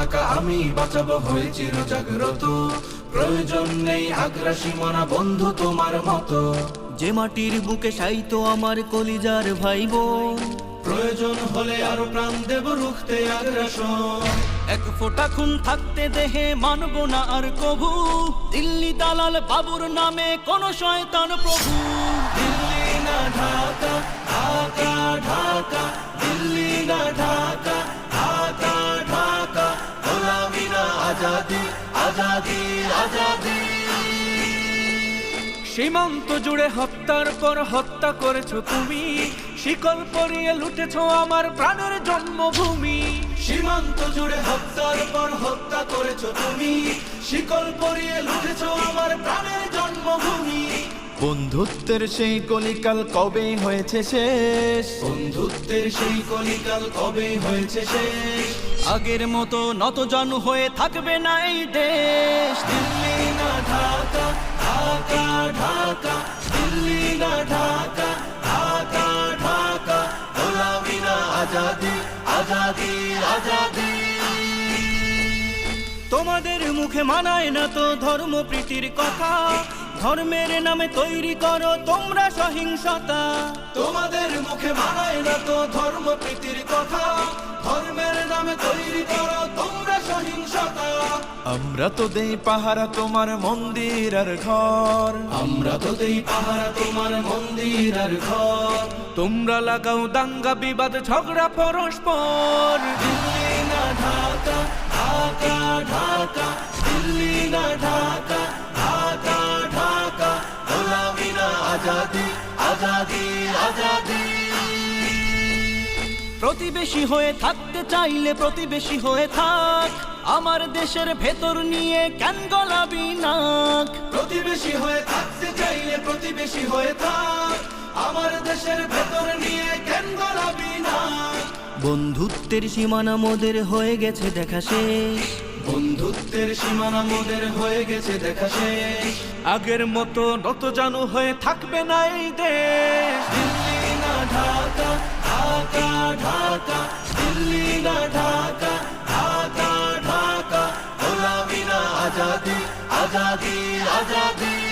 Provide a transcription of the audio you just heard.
পতাকা আমি বাঁচাবো হয়ে চির জাগ্রত প্রয়োজন নেই আগ্রাসী মনা বন্ধু তোমার মতো। যে মাটির বুকে সাইতো আমার কলিজার ভাই প্রয়োজন হলে আরও প্রাণ দেব রুখতে আগ্রাসন। এক ফোঁটা খুন থাকতে দেহে মানব না আর কভু। দিল্লি দালাল বাবুর নামে কোন শয়তান প্রভু। দিল্লি না ঢাকা ঢাকা আজাদি আজাদি আজাদি। সীমান্ত জুড়ে হত্যার পর হত্যা করেছ তুমি। শিকল পরিয়ে লুটেছ আমার প্রাণের জন্মভূমি। সীমান্ত জুড়ে হত্যার পর হত্যা করেছ তুমি। শিকল পরিয়ে লুটেছ আমার প্রাণের বন্ধুত্বের সেই কলিকাল কবে হয়েছে শেষ? বন্ধুত্বের সেই কলিকাল কবে হয়েছে শেষ? আগের মতো নত জানু হয়ে থাকবে না এই দেশ। দিল্লি না ঢাকা ঢাকা ঢাকা। দিল্লি না ঢাকা ঢাকা ঢাকা। গোলামি না আজাদি আজাদি আজাদি। তোমাদের মুখে মানায় না তো ধর্ম প্রীতির কথা। ধর্মের নামে তৈরি করো তোমরা সহিংসতা। তোমাদের মুখে মানায় না তো ধর্ম প্রীতির কথা। ধর্মের নামে তৈরি করো তোমরা সহিংসতা। আমরা তো দেই পাহারা তোমার মন্দির আর ঘর। আমরা তো দেই পাহারা তোমার মন্দির আর ঘর। তোমরা লাগাও দাঙ্গা বিবাদ ঝগড়া পরস্পর। প্রতিবেশী হয়ে থাকতে চাইলে প্রতিবেশী হয়ে থাক। আমার দেশের ভেতর নিয়ে কেন গলাবি নাক? প্রতিবেশী হয়ে থাকতে চাইলে প্রতিবেশী হয়ে থাক। আমার দেশের ভেতর নিয়ে কেন গলাবি না বন্ধুত্বের সীমানা মোদের হয়ে গেছে দেখা শেষ। বন্ধুত্বের সীমানা মোদের হয়ে গেছে দেখা শেষ। আগের মতো নত জানু হয়ে থাকবে না এই দেশ। দিল্লি না ঢাকা ঢাকা ঢাকা। দিল্লি না ঢাকা ঢাকা ঢাকা। গোলামি না আজাদি আজাদি আজাদি।